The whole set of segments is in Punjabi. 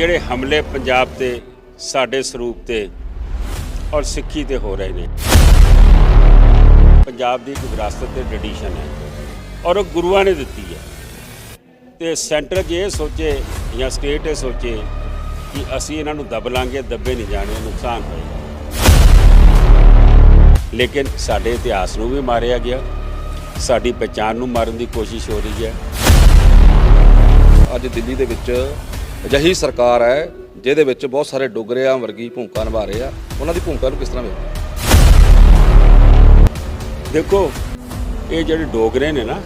ਜਿਹੜੇ ਹਮਲੇ ਪੰਜਾਬ ਤੇ ਸਾਡੇ ਸਰੂਪ ਤੇ ਔਰ ਸਿੱਖੀ ਤੇ ਹੋ ਰਹੇ ਨੇ। ਪੰਜਾਬ ਦੀ ਇੱਕ ਵਿਰਾਸਤ ਤੇ ਟ੍ਰੈਡੀਸ਼ਨ ਹੈ ਔਰ ਉਹ ਗੁਰੂਆਂ ਨੇ ਦਿੱਤੀ ਹੈ। ਤੇ ਸੈਂਟਰ ਜੇ ਇਹ ਸੋਚੇ ਜਾਂ ਸਟੇਟ ਇਹ ਸੋਚੇ ਕਿ ਅਸੀਂ ਇਹਨਾਂ ਨੂੰ ਦਬ ਲਾਂਗੇ, ਦੱਬੇ ਨਹੀਂ ਜਾਣੇ ਨੁਕਸਾਨ ਹੋਏਗਾ। ਲੇਕਿਨ ਸਾਡੇ ਇਤਿਹਾਸ ਨੂੰ ਵੀ ਮਾਰਿਆ ਗਿਆ। ਸਾਡੀ ਪਛਾਣ ਨੂੰ ਮਾਰਨ ਦੀ ਕੋਸ਼ਿਸ਼ ਹੋ ਰਹੀ ਹੈ। ਅੱਜ ਦਿੱਲੀ ਦੇ ਵਿੱਚ ਅਜਿਹੀ ਸਰਕਾਰ ਹੈ ਜਿਹਦੇ ਵਿੱਚ ਬਹੁਤ ਸਾਰੇ ਡੋਗਰਿਆਂ ਵਰਗੀ ਭੂਮਿਕਾ ਨਿਭਾ ਰਹੇ ਆ। ਉਹਨਾਂ ਦੀ ਭੂਮਿਕਾ ਨੂੰ ਕਿਸ ਤਰ੍ਹਾਂ ਵੇਖਦੇ ਦੇਖੋ, ਇਹ ਜਿਹੜੇ ਡੋਗਰੇ ਨੇ ਨਾ,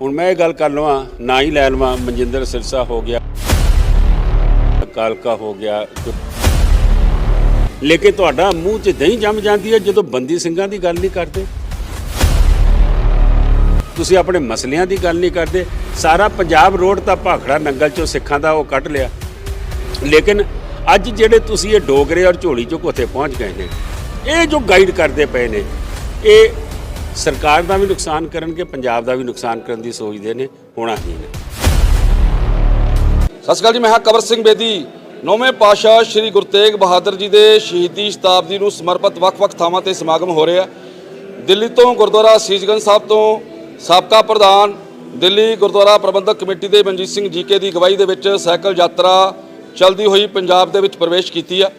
ਹੁਣ ਮੈਂ ਇਹ ਗੱਲ ਕਰ ਲਵਾਂ, ਨਾ ਹੀ ਲੈ ਲਵਾਂ, ਮਨਜਿੰਦਰ ਸਿਰਸਾ ਹੋ ਗਿਆ, ਕਾਲਕਾ ਹੋ ਗਿਆ ਲੇਕਿਨ ਤੁਹਾਡਾ ਮੂੰਹ 'ਚ ਦਹੀਂ ਜੰਮ ਜਾਂਦੀ ਹੈ ਜਦੋਂ ਬੰਦੀ ਸਿੰਘਾਂ ਦੀ ਗੱਲ ਨਹੀਂ ਕਰਦੇ। ਤੁਸੀਂ ਆਪਣੇ ਮਸਲਿਆਂ ਦੀ ਗੱਲ ਨਹੀਂ ਕਰਦੇ, ਸਾਰਾ ਪੰਜਾਬ ਰੋਡ ਤਾਂ ਭਾਖੜਾ ਨੰਗਲ ਚੋਂ ਸਿੱਖਾਂ ਦਾ ਉਹ ਕੱਢ ਲਿਆ। ਲੇਕਿਨ ਅੱਜ ਜਿਹੜੇ ਤੁਸੀਂ ਇਹ ਡੋਗਰੇ ਔਰ ਝੋਲੀ ਚੋਂ ਕੋਥੇ ਪਹੁੰਚ ਗਏ ਨੇ, ਇਹ ਜੋ ਗਾਈਡ ਕਰਦੇ ਪਏ ਨੇ, ਇਹ ਸਰਕਾਰ ਦਾ ਵੀ ਨੁਕਸਾਨ ਕਰਨਗੇ, ਪੰਜਾਬ ਦਾ ਵੀ ਨੁਕਸਾਨ ਕਰਨ ਦੀ ਸੋਚਦੇ ਨੇ, ਹੋਣਾ ਹੀ ਨੇ। ਸਤਿ ਸ਼੍ਰੀ ਅਕਾਲ ਜੀ, ਮੈਂ ਹਾਂ ਕਵਰ ਸਿੰਘ ਬੇਦੀ। ਨੌਵੇਂ ਪਾਤਸ਼ਾਹ ਸ੍ਰੀ ਗੁਰੂ ਤੇਗ ਬਹਾਦਰ ਜੀ ਦੇ ਸ਼ਹੀਦੀ ਸ਼ਤਾਬਦੀ ਨੂੰ ਸਮਰਪਿਤ ਵੱਖ-ਵੱਖ ਥਾਵਾਂ ਤੇ ਸਮਾਗਮ ਹੋ ਰਿਹਾ। ਦਿੱਲੀ ਤੋਂ ਗੁਰਦੁਆਰਾ ਸੀਸਗੰਜ ਸਾਹਿਬ ਤੋਂ ਸਾਬਕਾ ਪ੍ਰਧਾਨ ਦਿੱਲੀ ਗੁਰਦੁਆਰਾ ਪ੍ਰਬੰਧਕ ਕਮੇਟੀ ਦੇ ਮਨਜੀਤ ਸਿੰਘ ਜੀਕੇ ਦੀ ਅਗਵਾਈ ਦੇ ਵਿੱਚ ਸਾਈਕਲ ਯਾਤਰਾ ਚਲਦੀ ਹੋਈ ਪੰਜਾਬ ਦੇ ਵਿੱਚ ਪ੍ਰਵੇਸ਼ ਕੀਤੀ ਆ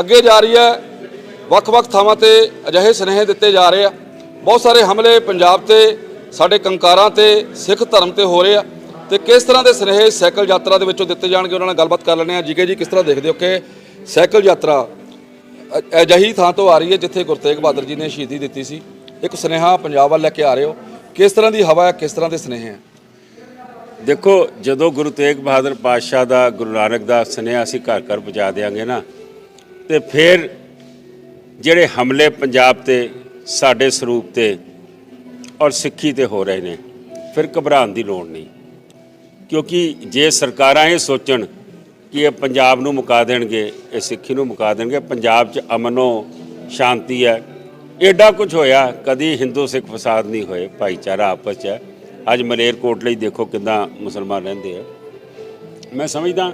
ਅੱਗੇ ਜਾ ਰਹੀ ਹੈ, ਵੱਖ-ਵੱਖ ਥਾਵਾਂ ਤੇ ਅਜਿਹੇ ਸੁਨੇਹੇ ਦਿੱਤੇ ਜਾ ਰਹੇ ਆ। ਬਹੁਤ ਸਾਰੇ ਹਮਲੇ ਪੰਜਾਬ ਤੇ, ਸਾਡੇ ਕੰਕਾਰਾਂ ਤੇ, ਸਿੱਖ ਧਰਮ ਤੇ ਹੋ ਰਹੇ ਆ। ਤੇ ਕਿਸ ਤਰ੍ਹਾਂ ਦੇ ਸੁਨੇਹੇ ਸਾਈਕਲ ਯਾਤਰਾ ਦੇ ਵਿੱਚੋਂ ਦਿੱਤੇ ਜਾਣਗੇ, ਉਹਨਾਂ ਨਾਲ ਗੱਲਬਾਤ ਕਰ ਲੈਣੇ ਆ ਜੀਕੇ ਜੀ, ਕਿਸ ਤਰ੍ਹਾਂ ਦੇਖਦੇ ਹੋ ਕਿ ਸਾਈਕਲ ਯਾਤਰਾ ਅ- ਅਜਿਹੀ ਥਾਂ ਤੋਂ ਆ ਰਹੀ ਹੈ ਜਿੱਥੇ ਗੁਰੂ ਤੇਗ ਬਹਾਦਰ ਜੀ ਨੇ ਸ਼ਹੀਦੀ ਦਿੱਤੀ ਸੀ। ਇੱਕ ਸੁਨੇਹਾ ਪੰਜਾਬ ਵੱਲ ਲੈ ਕੇ ਆ ਰਹੇ ਹੋ। ਕਿਸ ਤਰ੍ਹਾਂ ਦੀ ਹਵਾ ਹੈ, ਕਿਸ ਤਰ੍ਹਾਂ ਦੇ ਸੁਨੇਹੇ ਹੈ? ਦੇਖੋ, ਜਦੋਂ ਗੁਰੂ ਤੇਗ ਬਹਾਦਰ ਪਾਤਸ਼ਾਹ ਦਾ, ਗੁਰੂ ਨਾਨਕ ਦਾ ਸੁਨੇਹਾ ਅਸੀਂ ਘਰ ਘਰ ਪਹੁੰਚਾ ਦੇਾਂਗੇ ਨਾ, ਤੇ ਫਿਰ ਜਿਹੜੇ ਹਮਲੇ ਪੰਜਾਬ ਤੇ, ਸਾਡੇ ਸਰੂਪ ਤੇ ਔਰ ਸਿੱਖੀ ਤੇ ਹੋ ਰਹੇ ਨੇ, ਫਿਰ ਘਬਰਾਉਣ ਦੀ ਲੋੜ ਨਹੀਂ। ਕਿਉਂਕਿ ਜੇ ਸਰਕਾਰਾਂ ਇਹ ਸੋਚਣ ਕਿ ਇਹ ਪੰਜਾਬ ਨੂੰ ਮੁਕਾ ਦੇਣਗੇ, ਇਹ ਸਿੱਖੀ ਨੂੰ ਮੁਕਾ ਦੇਣਗੇ, ਪੰਜਾਬ 'ਚ ਅਮਨੋ ਸ਼ਾਂਤੀ ਹੈ ਐਡਾ ਕੁਝ ਹੋਇਆ, ਕਦੀ ਹਿੰਦੂ ਸਿੱਖ ਫਸਾਦ ਨਹੀਂ ਹੋਏ, ਭਾਈਚਾਰਾ ਆਪਸ 'ਚ ਹੈ। ਅੱਜ ਮਲੇਰਕੋਟ ਲਈ ਦੇਖੋ ਕਿਦਾਂ ਮੁਸਲਮਾਨ ਰਹਿੰਦੇ ਆ। ਮੈਂ ਸਮਝਦਾ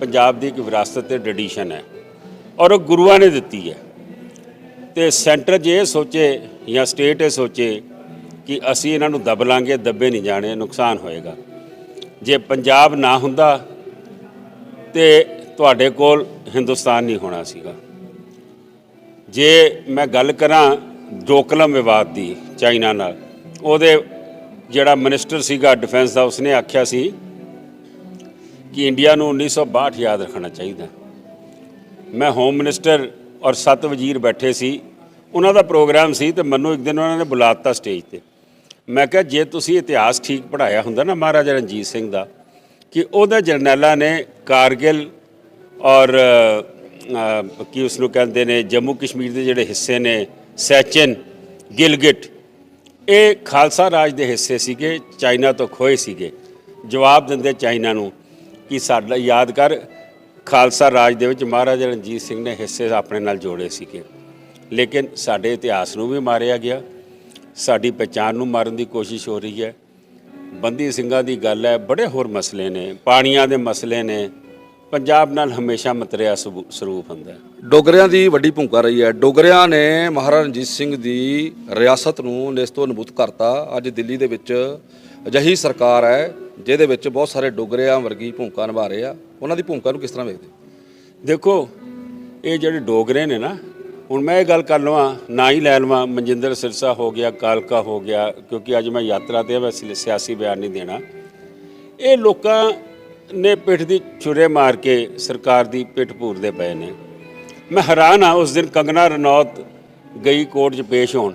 ਪੰਜਾਬ ਦੀ ਇੱਕ ਵਿਰਾਸਤ ਤੇ ਟ੍ਰੈਡੀਸ਼ਨ ਹੈ ਔਰ ਉਹ ਗੁਰੂਆਂ ਨੇ ਦਿੱਤੀ ਹੈ। ਤੇ ਸੈਂਟਰ ਜੇ ਇਹ ਸੋਚੇ ਜਾਂ ਸਟੇਟ ਇਹ ਸੋਚੇ ਕਿ ਅਸੀਂ ਇਹਨਾਂ ਨੂੰ ਦਬ ਲਾਂਗੇ, ਦੱਬੇ ਨਹੀਂ ਜਾਣੇ, ਨੁਕਸਾਨ ਹੋਏਗਾ। ਜੇ ਪੰਜਾਬ ਨਾ ਹੁੰਦਾ ਤੇ ਤੁਹਾਡੇ ਕੋਲ ਹਿੰਦੁਸਤਾਨ ਨਹੀਂ ਹੋਣਾ ਸੀਗਾ। ਜੇ ਮੈਂ ਗੱਲ ਕਰਾਂ ਦੋਕਲਮ ਵਿਵਾਦ ਦੀ ਚਾਈਨਾ ਨਾਲ, ਉਹਦੇ ਜਿਹੜਾ ਮਿਨਿਸਟਰ ਸੀਗਾ ਡਿਫੈਂਸ ਦਾ, ਉਸਨੇ ਆਖਿਆ ਸੀ ਕਿ ਇੰਡੀਆ ਨੂੰ 1962 ਯਾਦ ਰੱਖਣਾ ਚਾਹੀਦਾ। ਮੈਂ ਹੋਮ ਮਿਨਿਸਟਰ ਔਰ ਸੱਤ ਵਜ਼ੀਰ ਬੈਠੇ ਸੀ, ਉਹਨਾਂ ਦਾ ਪ੍ਰੋਗਰਾਮ ਸੀ ਤੇ ਮੈਨੂੰ ਇੱਕ ਦਿਨ ਉਹਨਾਂ ਨੇ ਬੁਲਾਤਾ ਸਟੇਜ ਤੇ। ਮੈਂ ਕਿਹਾ, ਜੇ ਤੁਸੀਂ ਇਤਿਹਾਸ ਠੀਕ ਪੜਾਇਆ ਹੁੰਦਾ ਨਾ ਮਹਾਰਾਜਾ ਰਣਜੀਤ ਸਿੰਘ ਦਾ, ਕਿ ਉਹਦੇ ਜਰਨੈਲਾਂ ਨੇ ਕਾਰਗਿਲ ਔਰ ਕੀ ਉਸ ਨੂੰ ਕਹਿੰਦੇ ਨੇ, ਜੰਮੂ ਕਸ਼ਮੀਰ ਦੇ ਜਿਹੜੇ ਹਿੱਸੇ ਨੇ, ਸੈਚਨ, ਗਿਲਗਿਟ, ਇਹ ਖਾਲਸਾ ਰਾਜ ਦੇ ਹਿੱਸੇ ਸੀਗੇ, ਚਾਈਨਾ ਤੋਂ ਖੋਏ ਸੀਗੇ। ਜਵਾਬ ਦਿੰਦੇ ਚਾਈਨਾ ਨੂੰ ਕਿ ਸਾਡਾ, ਯਾਦ ਕਰ, ਖਾਲਸਾ ਰਾਜ ਦੇ ਵਿੱਚ ਮਹਾਰਾਜਾ ਰਣਜੀਤ ਸਿੰਘ ਨੇ ਹਿੱਸੇ ਆਪਣੇ ਨਾਲ ਜੋੜੇ ਸੀਗੇ। ਲੇਕਿਨ ਸਾਡੇ ਇਤਿਹਾਸ ਨੂੰ ਵੀ ਮਾਰਿਆ ਗਿਆ। ਸਾਡੀ ਪਛਾਣ ਨੂੰ ਮਾਰਨ ਦੀ ਕੋਸ਼ਿਸ਼ ਹੋ ਰਹੀ ਹੈ। ਬੰਦੀ ਸਿੰਘਾਂ ਦੀ ਗੱਲ ਹੈ, ਬੜੇ ਹੋਰ ਮਸਲੇ ਨੇ, ਪਾਣੀਆਂ ਦੇ ਮਸਲੇ ਨੇ ਪੰਜਾਬ ਨਾਲ ਹਮੇਸ਼ਾ ਮਤਰਿਆ ਸਰੂਪ ਹੁੰਦਾ ਹੈ। ਡੋਗਰਿਆਂ ਦੀ ਵੱਡੀ ਭੂਮਿਕਾ ਰਹੀ ਹੈ। ਡੋਗਰਿਆਂ ਨੇ ਮਹਾਰਾਜਾ ਰਣਜੀਤ ਸਿੰਘ ਦੀ ਰਿਆਸਤ ਨੂੰ ਨੇਸਤੋ ਨਬੂਤ ਕਰਤਾ। ਅੱਜ ਦਿੱਲੀ ਦੇ ਵਿੱਚ ਅਜਿਹੀ ਸਰਕਾਰ ਹੈ ਜਿਹਦੇ ਵਿੱਚ ਬਹੁਤ ਸਾਰੇ ਡੋਗਰਿਆਂ ਵਰਗੀ ਭੂਮਿਕਾ ਨਿਭਾ ਰਹੇ ਆ। ਉਹਨਾਂ ਦੀ ਭੂਮਿਕਾ ਨੂੰ ਕਿਸ ਤਰ੍ਹਾਂ ਵੇਖਦੇ ਦੇਖੋ ਇਹ ਜਿਹੜੇ ਡੋਗਰੇ ਨੇ ਨਾ ਹੁਣ ਮੈਂ ਇਹ ਗੱਲ ਕਰ ਲਵਾਂ ਨਾ ਹੀ ਲੈ ਲਵਾਂ ਮਨਜਿੰਦਰ ਸਿਰਸਾ ਹੋ ਗਿਆ ਕਾਲਕਾ ਹੋ ਗਿਆ ਕਿਉਂਕਿ ਅੱਜ ਮੈਂ ਯਾਤਰਾ ਤੇ ਆ, ਮੈਂ ਸਿਆਸੀ ਬਿਆਨ ਨਹੀਂ ਦੇਣਾ। ਇਹ ਲੋਕਾਂ ਨੇ ਪਿੱਠ ਦੀ ਛੁਰੇ ਮਾਰ ਕੇ ਸਰਕਾਰ ਦੀ ਪਿੱਠ ਪੂਰਦੇ ਪਏ ਨੇ। ਮੈਂ ਹੈਰਾਨ ਆ ਉਸ ਦਿਨ ਕੰਗਨਾ ਰਣੌਤ ਗਈ ਕੋਰਟ 'ਚ ਪੇਸ਼ ਹੋਣ।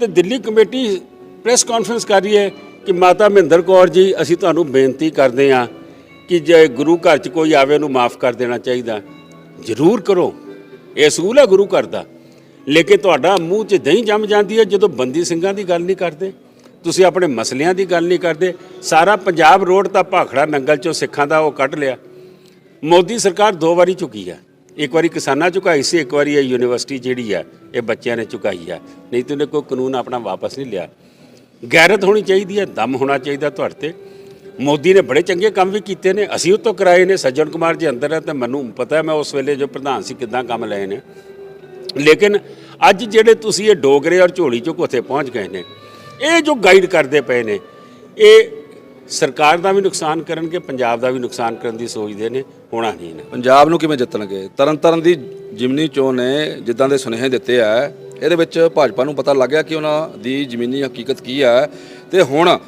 ਤੇ ਦਿੱਲੀ ਕਮੇਟੀ ਪ੍ਰੈਸ ਕਾਨਫਰੰਸ ਕਰ ਰਹੀ ਹੈ ਕਿ ਮਾਤਾ ਮਹਿੰਦਰ ਕੌਰ ਜੀ, ਅਸੀਂ ਤੁਹਾਨੂੰ ਬੇਨਤੀ ਕਰਦੇ ਹਾਂ ਕਿ ਜੇ ਗੁਰੂ ਘਰ 'ਚ ਕੋਈ ਆਵੇ ਉਹਨੂੰ ਮਾਫ ਕਰ ਦੇਣਾ ਚਾਹੀਦਾ। ਜ਼ਰੂਰ ਕਰੋ। ਇਹ ਅਸੂਲ ਹੈ ਗੁਰੂ ਘਰ ਦਾ। ਲੇਕਿਨ ਤੁਹਾਡਾ ਮੂੰਹ 'ਚ ਦਹੀਂ ਜੰਮ ਜਾਂਦੀ ਹੈ ਜਦੋਂ ਬੰਦੀ ਸਿੰਘਾਂ ਦੀ ਗੱਲ ਨਹੀਂ ਕਰਦੇ। ਤੁਸੀਂ ਆਪਣੇ ਮਸਲਿਆਂ ਦੀ ਗੱਲ ਨਹੀਂ ਕਰਦੇ। ਸਾਰਾ ਪੰਜਾਬ ਰੋਡ ਤਾਂ ਭਾਖੜਾ ਨੰਗਲ 'ਚੋਂ ਸਿੱਖਾਂ ਦਾ ਉਹ ਕੱਢ ਲਿਆ। ਮੋਦੀ ਸਰਕਾਰ ਦੋ ਵਾਰੀ ਚੁੱਕੀ ਆ। ਇੱਕ ਵਾਰੀ ਕਿਸਾਨਾਂ ਚੁਕਾਈ ਸੀ, ਇੱਕ ਵਾਰੀ ਇਹ ਯੂਨੀਵਰਸਿਟੀ ਜਿਹੜੀ ਆ, ਇਹ ਬੱਚਿਆਂ ਨੇ ਚੁਕਾਈ ਆ। ਨਹੀਂ ਤਾਂ ਉਹਨੇ ਕੋਈ ਕਾਨੂੰਨ ਆਪਣਾ ਵਾਪਸ ਨਹੀਂ ਲਿਆ। ਗੈਰਤ ਹੋਣੀ ਚਾਹੀਦੀ ਹੈ ਦਮ ਹੋਣਾ ਚਾਹੀਦਾ ਤੁਹਾਡੇ ਤੇ। ਮੋਦੀ ਨੇ ਬੜੇ ਚੰਗੇ ਕੰਮ ਵੀ ਕੀਤੇ ਨੇ, ਅਸੀਂ ਉਹ ਤੋਂ ਕਰਾਏ ਨੇ। ਸੱਜਣ ਕੁਮਾਰ ਜੀ ਅੰਦਰ ਹੈ ਤਾਂ ਮੈਨੂੰ ਪਤਾ ਮੈਂ ਉਸ ਵੇਲੇ ਜੋ ਪ੍ਰਧਾਨ ਸੀ, ਕਿਦਾਂ ਕੰਮ ਲਏ ਨੇ। ਲੇਕਿਨ ਅੱਜ ਜਿਹੜੇ ਤੁਸੀਂ ਇਹ ਡੋਗਰੇ ਔਰ ਝੋਲੀ ਚੋਂ ਕੋਥੇ ਪਹੁੰਚ ਗਏ ਨੇ ਇਹ ਜੋ ਗਾਈਡ ਕਰਦੇ ਪਏ ਨੇ ਇਹ ਸਰਕਾਰ ਦਾ ਵੀ ਨੁਕਸਾਨ ਕਰਨਗੇ ਪੰਜਾਬ ਦਾ ਵੀ ਨੁਕਸਾਨ ਕਰਨ ਦੀ ਸੋਚਦੇ ਨੇ ਹੋਣਾ ਨਹੀਂ ਨਾ ਪੰਜਾਬ ਨੂੰ ਕਿਵੇਂ ਜਿੱਤਣਗੇ? ਤਰਨਤਾਰਨ ਦੀ ਜਿਮਨੀ ਚੋਣ ਨੇ ਜਿੱਦਾਂ ਦੇ ਸੁਨੇਹੇ ਦਿੱਤੇ ਆ ਇਹਦੇ ਵਿੱਚ ਭਾਜਪਾ ਨੂੰ ਪਤਾ ਲੱਗ ਗਿਆ ਕਿ ਉਹਨਾਂ ਦੀ ਜ਼ਮੀਨੀ ਹਕੀਕਤ ਕੀ ਹੈ ਤੇ ਹੁਣ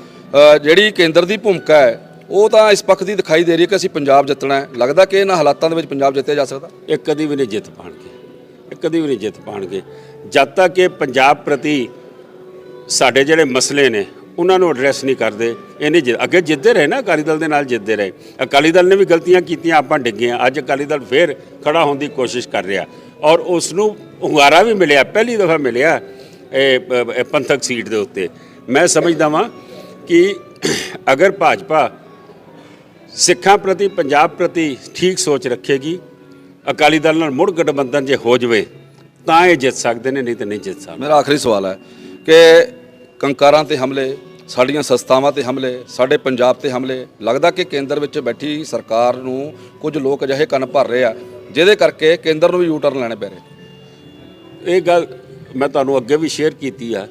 ਜਿਹੜੀ ਕੇਂਦਰ ਦੀ ਭੂਮਿਕਾ ਹੈ ਉਹ ਤਾਂ ਇਸ ਪੱਖ ਦੀ ਦਿਖਾਈ ਦੇ ਰਹੀ ਹੈ ਕਿ ਅਸੀਂ ਪੰਜਾਬ ਜਿੱਤਣਾ ਹੈ। ਲੱਗਦਾ ਕਿ ਇਹਨਾਂ ਹਾਲਾਤਾਂ ਦੇ ਵਿੱਚ ਪੰਜਾਬ ਜਿੱਤਿਆ ਜਾ ਸਕਦਾ? ਇਹ ਕਦੀ ਵੀ ਨਹੀਂ ਜਿੱਤ ਪਾਣਗੇ। ਇਹ ਕਦੀ ਵੀ ਨਹੀਂ ਜਿੱਤ ਪਾਣਗੇ। ਜਦ ਤੱਕ ਇਹ ਪੰਜਾਬ ਪ੍ਰਤੀ ਸਾਡੇ ਜਿਹੜੇ ਮਸਲੇ ਨੇ, ਉਹਨਾਂ ਨੂੰ ਐਡਰੈਸ ਨਹੀਂ ਕਰਦੇ। ਇਹ ਨਹੀਂ ਜਿੱਤ- ਅੱਗੇ ਜਿੱਤਦੇ ਰਹੇ ਨਾ, ਅਕਾਲੀ ਦਲ ਦੇ ਨਾਲ ਜਿੱਤਦੇ ਰਹੇ। ਅਕਾਲੀ ਦਲ ਨੇ ਵੀ ਗਲਤੀਆਂ ਕੀਤੀਆਂ, ਆਪਾਂ ਡਿੱਗੇ ਹਾਂ। ਅੱਜ ਅਕਾਲੀ ਦਲ ਫੇਰ ਖੜਾ ਹੋਣ ਦੀ ਕੋਸ਼ਿਸ਼ ਕਰ ਰਿਹਾ। ਔਰ ਉਸ ਨੂੰ ਹੁੰਗਾਰਾ ਵੀ ਮਿਲਿਆ, ਪਹਿਲੀ ਦਫਾ ਮਿਲਿਆ, ਇਹ ਇਹ ਪੰਥਕ ਸੀਟ ਦੇ ਉੱਤੇ। ਮੈਂ ਸਮਝਦਾ ਵਾਂ ਕਿ ਅਗਰ ਭਾਜਪਾ ਸਿੱਖਾਂ ਪ੍ਰਤੀ, ਪੰਜਾਬ ਪ੍ਰਤੀ ਠੀਕ ਸੋਚ ਰੱਖੇਗੀ, ਅਕਾਲੀ ਦਲ ਨਾਲ ਮੁੜ ਗਠਬੰਧਨ ਜੇ ਹੋ ਜਵੇ, ਤਾਂ ਇਹ ਜਿੱਤ ਸਕਦੇ ਨੇ, ਨਹੀਂ ਤਾਂ ਨਹੀਂ ਜਿੱਤ ਸਕਦੇ। ਮੇਰਾ ਆਖਰੀ ਸਵਾਲ ਹੈ ਕਿ ਕੰਕਾਰਾਂ ਤੇ ਹਮਲੇ, ਸਾਡੀਆਂ ਸੰਸਥਾਵਾਂ ਤੇ ਹਮਲੇ, ਸਾਡੇ ਪੰਜਾਬ ਤੇ ਹਮਲੇ, ਲੱਗਦਾ ਕਿ ਕੇਂਦਰ ਵਿੱਚ ਬੈਠੀ ਸਰਕਾਰ ਨੂੰ ਕੁਝ ਲੋਕ ਅਜਿਹੇ ਕੰਨ ਭਰ ਰਹੇ ਆ, ਜਿਹਦੇ ਕਰਕੇ ਕੇਂਦਰ ਨੂੰ ਵੀ ਯੂ ਟਰਨ ਲੈਣੇ ਪੈ ਰਹੇ। ਇਹ ਗੱਲ ਮੈਂ ਤੁਹਾਨੂੰ ਅੱਗੇ ਵੀ ਸ਼ੇਅਰ ਕੀਤੀ ਆ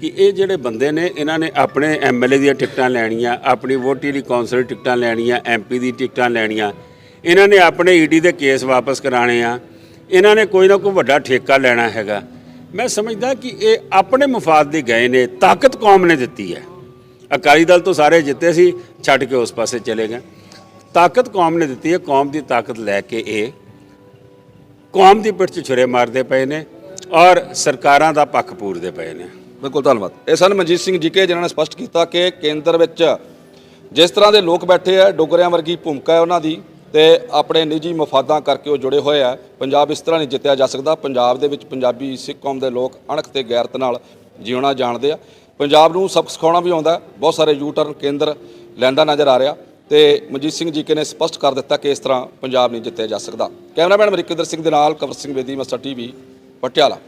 ਕਿ ਇਹ ਜਿਹੜੇ ਬੰਦੇ ਨੇ, ਇਹਨਾਂ ਨੇ ਆਪਣੇ ਐਮਐਲਏ ਦੀਆਂ ਟਿਕਟਾਂ ਲੈਣੀਆਂ, ਆਪਣੀ ਵੋਟੀ ਦੀ ਕੌਂਸਲ ਟਿਕਟਾਂ ਲੈਣੀਆਂ ਐਮਪੀ ਦੀ ਟਿਕਟਾਂ ਲੈਣੀਆਂ, ਇਹਨਾਂ ਨੇ ਆਪਣੇ ਈਡੀ ਦੇ ਕੇਸ ਵਾਪਸ ਕਰਾਣੇ ਆ, ਇਹਨਾਂ ਨੇ ਕੋਈ ਨਾ ਕੋਈ ਵੱਡਾ ਠੇਕਾ ਲੈਣਾ ਹੈਗਾ। ਮੈਂ ਸਮਝਦਾ ਕਿ ਇਹ ਆਪਣੇ ਮਫਾਦ ਦੇ ਗਏ ਨੇ, ਤਾਕਤ ਕੌਮ ਨੇ ਦਿੱਤੀ ਹੈ। ਅਕਾਲੀ ਦਲ ਤੋਂ ਸਾਰੇ ਜਿੱਤੇ ਸੀ, ਛੱਡ ਕੇ ਉਸ ਪਾਸੇ ਚਲੇ ਗਏ। ਤਾਕਤ ਕੌਮ ਨੇ ਦਿੱਤੀ ਹੈ, ਕੌਮ ਦੀ ਤਾਕਤ ਲੈ ਕੇ ਇਹ ਕੌਮ ਦੀ ਪਿੱਠ 'ਚ ਛੁਰੇ ਮਾਰਦੇ ਪਏ ਨੇ ਔਰ ਸਰਕਾਰਾਂ ਦਾ ਪੱਖ ਪੂਰਦੇ ਪਏ ਨੇ। ਬਿਲਕੁਲ, ਧੰਨਵਾਦ। ਇਹ ਸਨ ਮਨਜੀਤ ਸਿੰਘ ਜੀਕੇ ਜਿਨ੍ਹਾਂ ਨੇ ਸਪਸ਼ਟ ਕੀਤਾ ਕਿ ਕੇਂਦਰ ਵਿੱਚ ਜਿਸ ਤਰ੍ਹਾਂ ਦੇ ਲੋਕ ਬੈਠੇ ਆ, ਡੋਗਰਿਆਂ ਵਰਗੀ ਭੂਮਿਕਾ ਹੈ ਉਹਨਾਂ ਦੀ। ਤੇ ਆਪਣੇ ਨਿੱਜੀ ਮਫਾਦਾਂ ਕਰਕੇ ਉਹ ਜੁੜੇ ਹੋਏ ਆ। ਪੰਜਾਬ ਇਸ ਤਰ੍ਹਾਂ ਨਹੀਂ ਜਿੱਤਿਆ ਜਾ ਸਕਦਾ। ਪੰਜਾਬ ਦੇ ਵਿੱਚ ਪੰਜਾਬੀ ਸਿੱਖ ਕੌਮ ਦੇ ਲੋਕ ਅਣਖ ਤੇ ਗੈਰਤ ਨਾਲ ਜਿਉਣਾ ਜਾਣਦੇ ਆ। ਪੰਜਾਬ ਨੂੰ ਸਬਕ ਸਿਖਾਉਣਾ ਵੀ ਆਉਂਦਾ। ਬਹੁਤ ਸਾਰੇ ਯੂ ਟਰਨ ਕੇਂਦਰ ਲੈਂਦਾ ਨਜ਼ਰ ਆ ਰਿਹਾ। ਤੇ ਮਨਜੀਤ ਸਿੰਘ ਜੀ ਕੇ ਨੇ ਸਪਸ਼ਟ ਕਰ ਦਿੱਤਾ ਕਿ ਇਸ ਤਰ੍ਹਾਂ ਪੰਜਾਬ ਨਹੀਂ ਜਿੱਤਿਆ ਜਾ ਸਕਦਾ। ਕੈਮਰਾਮੈਨ ਅਮਰਿਕਦਰ ਸਿੰਘ ਦੇ ਨਾਲ ਕਵਰ ਸਿੰਘ ਬੇਦੀ, ਮਸਟਰ ਟੀਵੀ, ਪਟਿਆਲਾ।